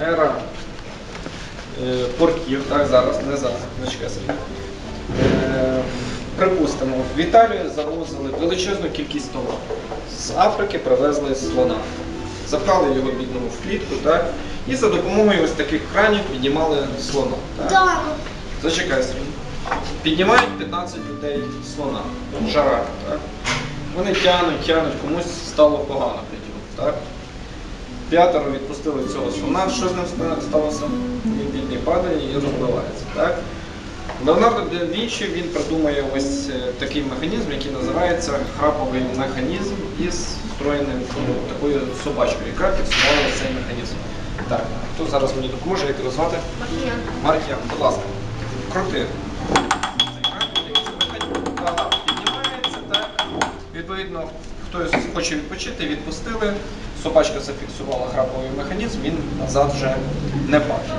ера е, портів, так, зараз, не зараз, собі. Е, Припустимо, в Італію завозили величезну кількість товару. З Африки привезли слона. Запхали його бідному в клітку, так? І за допомогою ось таких кранів піднімали слона. Так? Зачекай собі. Піднімають 15 людей слона. Жара, так? Вони тянуть, тянуть, комусь стало погано тоді. Так? П'ятеро відпустили цього слона. Що з ним сталося? Він бідний падає і розбивається. Так? Леонардо да Вінчі він придумує ось е, такий механізм, який називається храповий механізм із встроєним ну, такою собачкою, яка фіксувала цей механізм. Так, хто зараз мені допоможе, як його звати? Маркіян. Маркіян, будь ласка, крути. Ага, Піднімається, так. Відповідно, хтось хоче відпочити, відпустили. Собачка зафіксувала храповий механізм, він назад вже не падає.